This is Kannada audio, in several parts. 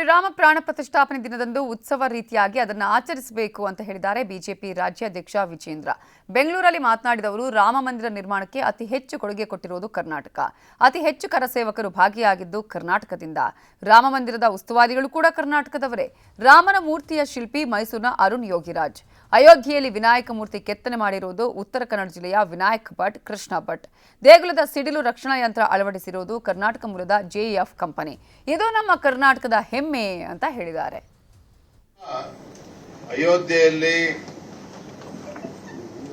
ಶ್ರೀರಾಮ ಪ್ರಾಣ ಪ್ರತಿಷ್ಠಾಪನೆ ದಿನದಂದು ಉತ್ಸವ ರೀತಿಯಾಗಿ ಅದನ್ನು ಆಚರಿಸಬೇಕು ಅಂತ ಹೇಳಿದ್ದಾರೆ ಬಿಜೆಪಿ ರಾಜ್ಯಾಧ್ಯಕ್ಷ ವಿಜೇಂದ್ರ. ಬೆಂಗಳೂರಲ್ಲಿ ಮಾತನಾಡಿದವರು ರಾಮ ಮಂದಿರ ನಿರ್ಮಾಣಕ್ಕೆ ಅತಿ ಹೆಚ್ಚು ಕೊಡುಗೆ ಕೊಟ್ಟಿರುವುದು ಕರ್ನಾಟಕ. ಅತಿ ಹೆಚ್ಚು ಕರಸೇವಕರು ಭಾಗಿಯಾಗಿದ್ದು ಕರ್ನಾಟಕದಿಂದ. ರಾಮ ಮಂದಿರದ ಉಸ್ತುವಾರಿಗಳು ಕೂಡ ಕರ್ನಾಟಕದವರೇ. ರಾಮನ ಮೂರ್ತಿಯ ಶಿಲ್ಪಿ ಮೈಸೂರಿನ ಅರುಣ್ ಯೋಗಿರಾಜ್. ಅಯೋಧ್ಯೆಯಲ್ಲಿ ವಿನಾಯಕ ಮೂರ್ತಿ ಕೆತ್ತನೆ ಮಾಡಿರುವುದು ಉತ್ತರ ಕನ್ನಡ ಜಿಲ್ಲೆಯ ವಿನಾಯಕ್ ಭಟ್, ಕೃಷ್ಣ ಭಟ್. ದೇಗುಲದ ಸಿಡಿಲು ರಕ್ಷಣಾ ಯಂತ್ರ ಅಳವಡಿಸಿರುವುದು ಕರ್ನಾಟಕ ಮೂಲದ ಜೆಇಎಫ್ ಕಂಪನಿ. ಇದು ನಮ್ಮ ಕರ್ನಾಟಕದ ಹೆಮ್ಮೆ. ಅಂತ ಹೇಳಿದ್ದಾರೆ. ಅಯೋಧ್ಯೆಯಲ್ಲಿ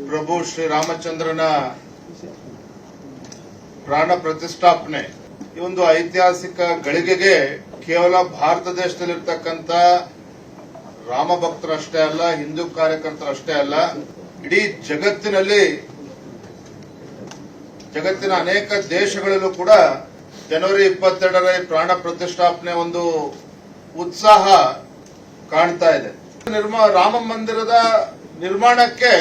ಪ್ರಭು ಶ್ರೀರಾಮಚಂದ್ರನ ಪ್ರಾಣ ಪ್ರತಿಷ್ಠಾಪನೆ. ಈ ಒಂದು ಐತಿಹಾಸಿಕ ಗಳಿಗೆಗೆ ಕೇವಲ ಭಾರತ ದೇಶದಲ್ಲಿರ್ತಕ್ಕಂಥ ರಾಮ ಭಕ್ತರಷ್ಟೇ ಅಲ್ಲ, ಹಿಂದೂ ಕಾರ್ಯಕರ್ತರಷ್ಟೇ ಅಲ್ಲ, ಇಡೀ ಜಗತ್ತಿನಲ್ಲಿ ಜಗತ್ತಿನ ಅನೇಕ ದೇಶಗಳಲ್ಲೂ ಕೂಡ ಜನವರಿ ಇಪ್ಪತ್ತೆರಡರ ಪ್ರಾಣ ಪ್ರತಿಷ್ಠಾಪನೆ ಒಂದು ಉತ್ಸಾಹ ಕಾಣ್ತಾ ಇದೆ. ನಿರ್ಮಾ, ರಾಮ ಮಂದಿರದ ನಿರ್ಮಾಣಕ್ಕೆ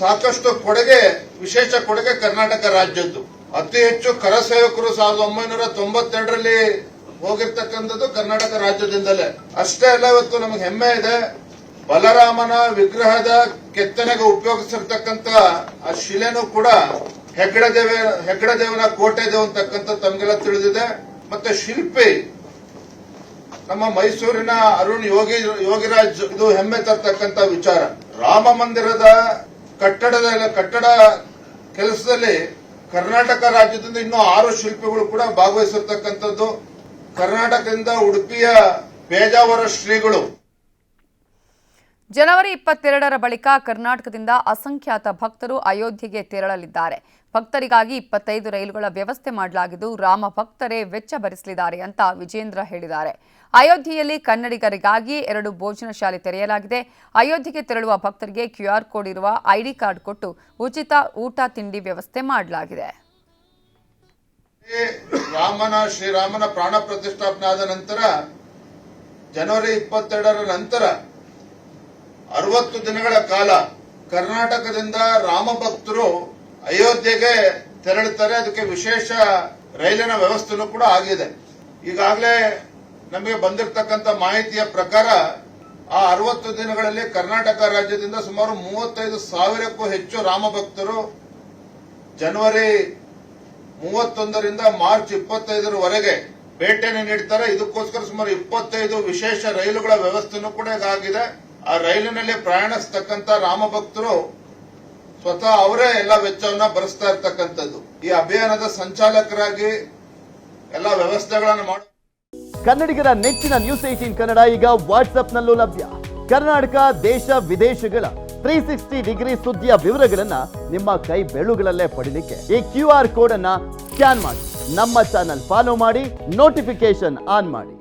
ಸಾಕಷ್ಟು ಕೊಡುಗೆ, ವಿಶೇಷ ಕೊಡುಗೆ ಕರ್ನಾಟಕ ರಾಜ್ಯದ್ದು. ಅತಿ ಹೆಚ್ಚು ಕರಸೇವಕರು ಸಾವಿರದ ಒಂಬೈನೂರ ತೊಂಬತ್ತೆರಡರಲ್ಲಿ ಹೋಗಿರ್ತಕ್ಕಂಥದ್ದು ಕರ್ನಾಟಕ ರಾಜ್ಯದಿಂದಲೇ. ಅಷ್ಟೇ ಅಲ್ಲ, ಇವತ್ತು ನಮಗೆ ಹೆಮ್ಮೆ ಇದೆ. ಬಲರಾಮನ ವಿಗ್ರಹದ ಕೆತ್ತನೆಗೆ ಉಪಯೋಗಿಸಿರ್ತಕ್ಕಂಥ ಆ ಶಿಲೆನೂ ಕೂಡ ಹೆಗ್ಗಡದೇವ, ಹೆಗ್ಗಡದೇವನ ಕೋಟೆ ದೇವ ಅಂತಕ್ಕಂಥ ತಮಗೆಲ್ಲ ತಿಳಿದಿದೆ. ಮತ್ತೆ ಶಿಲ್ಪಿ ನಮ್ಮ ಮೈಸೂರಿನ ಅರುಣ್ ಯೋಗಿ ಯೋಗಿರಾಜ್ ಇದು ಹೆಮ್ಮೆ ತರ್ತಕ್ಕಂತ ವಿಚಾರ. ರಾಮ ಮಂದಿರದ ಕಟ್ಟಡದ ಕಟ್ಟಡ ಕೆಲಸದಲ್ಲಿ ಕರ್ನಾಟಕ ರಾಜ್ಯದಿಂದ ಇನ್ನೂ ಆರು ಶಿಲ್ಪಿಗಳು ಕೂಡ ಭಾಗವಹಿಸಿರ್ತಕ್ಕಂಥದ್ದು. ಕರ್ನಾಟಕದಿಂದ ಉಡುಪಿಯ ಪೇಜಾವರ ಶ್ರೀಗಳು. ಜನವರಿ ಇಪ್ಪತ್ತೆರಡರ ಬಳಿಕ ಕರ್ನಾಟಕದಿಂದ ಅಸಂಖ್ಯಾತ ಭಕ್ತರು ಅಯೋಧ್ಯೆಗೆ ತೆರಳಲಿದ್ದಾರೆ. ಭಕ್ತರಿಗಾಗಿ ಇಪ್ಪತ್ತೈದು ರೈಲುಗಳ ವ್ಯವಸ್ಥೆ ಮಾಡಲಾಗಿದ್ದು, ರಾಮ ಭಕ್ತರೇ ವೆಚ್ಚ ಭರಿಸಲಿದ್ದಾರೆ ಅಂತ ವಿಜೇಂದ್ರ ಹೇಳಿದ್ದಾರೆ. ಅಯೋಧ್ಯೆಯಲ್ಲಿ ಕನ್ನಡಿಗರಿಗಾಗಿ ಎರಡು ಭೋಜನ ಶಾಲೆ ತೆರೆಯಲಾಗಿದೆ. ಅಯೋಧ್ಯೆಗೆ ತೆರಳುವ ಭಕ್ತರಿಗೆ ಕ್ಯೂಆರ್ ಕೋಡ್ ಇರುವ ಐಡಿ ಕಾರ್ಡ್ ಕೊಟ್ಟು ಉಚಿತ ಊಟ ತಿಂಡಿ ವ್ಯವಸ್ಥೆ ಮಾಡಲಾಗಿದೆ. ರಾಮನ, ಶ್ರೀರಾಮನ ಪ್ರಾಣ ಪ್ರತಿಷ್ಠಾಪನೆ ಆದ ನಂತರ, ಜನವರಿ ಇಪ್ಪತ್ತೆರಡರ ನಂತರ ಅರವತ್ತು ದಿನಗಳ ಕಾಲ ಕರ್ನಾಟಕದಿಂದ ರಾಮಭಕ್ತರು ಅಯೋಧ್ಯೆಗೆ ತೆರಳುತ್ತಾರೆ. ಅದಕ್ಕೆ ವಿಶೇಷ ರೈಲಿನ ವ್ಯವಸ್ಥೆನೂ ಕೂಡ ಆಗಿದೆ. ಈಗಾಗಲೇ ನಮಗೆ ಬಂದಿರತಕ್ಕಂತ ಮಾಹಿತಿಯ ಪ್ರಕಾರ ಆ ಅರವತ್ತು ದಿನಗಳಲ್ಲಿ ಕರ್ನಾಟಕ ರಾಜ್ಯದಿಂದ ಸುಮಾರು ಮೂವತ್ತೈದು ಸಾವಿರಕ್ಕೂ ಹೆಚ್ಚು ರಾಮಭಕ್ತರು ಜನವರಿ ಮೂವತ್ತೊಂದರಿಂದ ಮಾರ್ಚ್ ಇಪ್ಪತ್ತೈದರವರೆಗೆ ಭೇಟಿಯನ್ನು ನೀಡ್ತಾರೆ. ಇದಕ್ಕೋಸ್ಕರ ಸುಮಾರು ಇಪ್ಪತ್ತೈದು ವಿಶೇಷ ರೈಲುಗಳ ವ್ಯವಸ್ಥೆನೂ ಕೂಡ ಆಗಿದೆ ಆ ರೈಲಿನಲ್ಲಿ ಪ್ರಯಾಣಿಸ್ತಕ್ಕಂಥ ರಾಮ ಭಕ್ತರು ಸ್ವತಃ ಅವರೇ ಎಲ್ಲ ವೆಚ್ಚವನ್ನ ಭರಿಸ್ತಾ ಇರ್ತಕ್ಕಂಥದ್ದು. ಈ ಅಭಿಯಾನದ ಸಂಚಾಲಕರಾಗಿ ಎಲ್ಲ ವ್ಯವಸ್ಥೆಗಳನ್ನು ಮಾಡಿ ಕನ್ನಡಿಗರ ನೆಚ್ಚಿನ ನ್ಯೂಸ್ ಏಟೀನ್ ಕನ್ನಡ ಈಗ ವಾಟ್ಸ್ಆಪ್ನಲ್ಲೂ ಲಭ್ಯ. ಕರ್ನಾಟಕ, ದೇಶ, ವಿದೇಶಗಳ ತ್ರೀ ಸಿಕ್ಸ್ಟಿ ಡಿಗ್ರಿ ಸುದ್ದಿಯ ವಿವರಗಳನ್ನ ನಿಮ್ಮ ಕೈ ಬೆಳುಗಳಲ್ಲೇ ಪಡಿಲಿಕ್ಕೆ ಈ ಕ್ಯೂ ಆರ್ ಕೋಡ್ ಅನ್ನ ಸ್ಕ್ಯಾನ್ ಮಾಡಿ. ನಮ್ಮ ಚಾನಲ್ ಫಾಲೋ ಮಾಡಿ ನೋಟಿಫಿಕೇಶನ್ ಆನ್ ಮಾಡಿ.